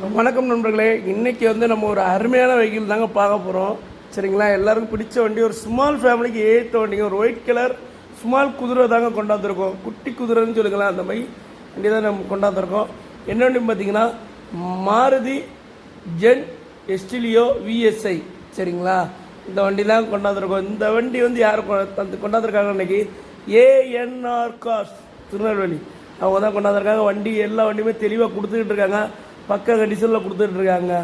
வணக்கம் நண்பர்களே. இன்றைக்கி வந்து நம்ம ஒரு அருமையான வெஹிக்கிள் தாங்க பார்க்க போகிறோம் சரிங்களா? எல்லாருக்கும் பிடிச்ச வண்டி ஒரு ஸ்மால் ஃபேமிலிக்கு ஏற்ற வண்டிங்க. ஒரு ஒயிட் கலர் ஸ்மால் குதிரை தாங்க கொண்டாந்துருக்கோம். குட்டி குதிரைன்னு சொல்லுங்களேன் அந்த மாதிரி வண்டி தான் நம்ம கொண்டாந்துருக்கோம். என்ன வண்டி பார்த்தீங்கன்னா மாருதி ஜென் எஸ்டிலியோ விஎஸ்ஐ சரிங்களா? இந்த வண்டி தான் கொண்டாந்துருக்கோம். இந்த வண்டி வந்து யார் தந்து- கொண்டாந்துருக்காங்க இன்னைக்கு ஏஎன்ஆர் கார்ஸ் திருநெல்வேலி. அவங்க தான் கொண்டாந்துருக்காங்க. வண்டி எல்லா வண்டியுமே தெளிவாக கொடுத்துக்கிட்டு இருக்காங்க. பக்க கண்டிஷனில் கொடுத்துட்ருக்காங்க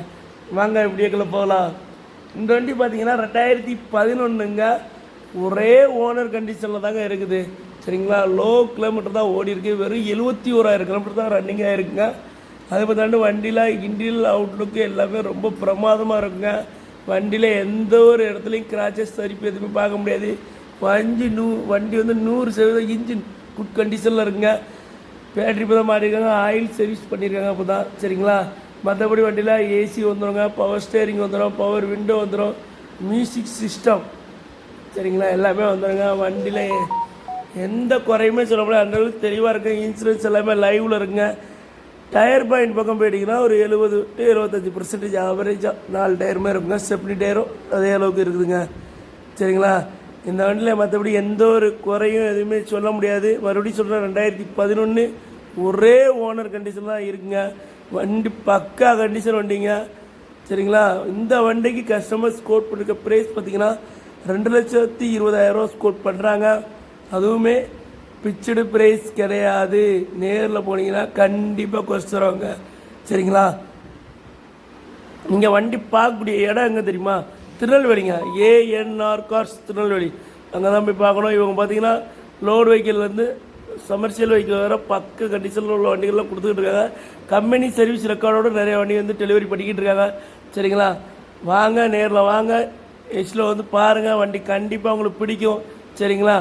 வாங்க இப்படியே போகலாம். இந்த வண்டி பார்த்தீங்கன்னா ரெண்டாயிரத்தி பதினொன்றுங்க ஒரே ஓனர் கண்டிஷனில் தாங்க இருக்குது. சரிங்களா? லோ கிலோமீட்டர் தான் ஓடி இருக்கு. வெறும் எழுபத்தி ஓராயிரம் கிலோமீட்டர் தான் ரன்னிங் இருக்குங்க. அது பார்த்தாண்டு வண்டியில் இன்டீரியல் அவுட்லுக்கு எல்லாமே ரொம்ப பிரமாதமாக இருக்குங்க. வண்டியில் எந்த ஒரு இடத்துலையும் கிராச்சஸ் தரிப்பு எதுவுமே பார்க்க முடியாது. வஞ்சி நூ வண்டி வந்து நூறு சதவீதம் இன்ஜின் குட் கண்டிஷனில் இருக்குங்க. பேட்ரி இப்போ தான் மாட்டிருக்காங்க ஆயில் சர்வீஸ் பண்ணியிருக்காங்க அப்போ தான் சரிங்களா? மற்றபடி வண்டியில் ஏசி வந்துடுங்க பவர் ஸ்டேரிங் வந்துடும் பவர் விண்டோ வந்துடும் மியூசிக் சிஸ்டம் சரிங்களா? எல்லாமே வந்துடுங்க வண்டியில் எந்த குறையுமே சொல்ல முடியாது. அந்தளவுக்கு தெளிவாக இருக்குது இன்சூரன்ஸ் எல்லாமே லைவில் இருக்குங்க. டயர் பாயிண்ட் பக்கம் போயிட்டிங்கன்னா ஒரு எழுபது டு எழுபத்தஞ்சி பர்சன்டேஜ் ஆவரேஜாக நாலு டயருமே இருக்குங்க. செப்னி டயரும் அதே அளவுக்கு இருக்குதுங்க. சரிங்களா? இந்த வண்டியில் மற்றபடி எந்த ஒரு குறையும் எதுவுமே சொல்ல முடியாது. மறுபடியும் சொல்கிறேன் ரெண்டாயிரத்தி பதினொன்று ஒரே ஓனர் கண்டிஷன் தான் இருக்குங்க. வண்டி பக்கா கண்டிஷன் வண்டிங்க. சரிங்களா? இந்த வண்டிக்கு கஸ்டமர் ஸ்கோர் பண்ணிருக்க ப்ரைஸ் பார்த்தீங்கன்னா ரெண்டு லட்சத்தி இருபதாயிரம் ஸ்கோட் பண்ணுறாங்க அதுவுமே பிச்சடு ப்ரைஸ் கிடையாது. நேரில் போனீங்கன்னா கண்டிப்பாக குறைச்சிருவாங்க சரிங்களா? நீங்கள் வண்டி பார்க்கக்கூடிய இடம் எங்கே தெரியுமா? திருநெல்வேலிங்க. ANR cars Tirunelveli. அங்கே தான் போய் பார்க்கணும். இவங்க பார்த்தீங்கன்னா லோடு வெஹிக்கிள்லேருந்து சமர்ஷியல் வெஹிக்கிள் வர பக்க கண்டிஷனில் உள்ள வண்டிகள்லாம் கொடுத்துக்கிட்டு இருக்காங்க. கம்பெனி சர்வீஸ் ரெக்கார்டோட நிறைய வண்டி வந்து டெலிவரி பண்ணிக்கிட்டு இருக்காங்க. சரிங்களா? வாங்க நேரில் வாங்க. எஸ்டில் வந்து பாருங்கள் வண்டி கண்டிப்பாக உங்களுக்கு பிடிக்கும். சரிங்களா?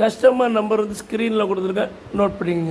கஸ்டமர் நம்பர் வந்து ஸ்க்ரீனில் கொடுத்துருக்கேன். நோட் பண்ணிக்கங்க.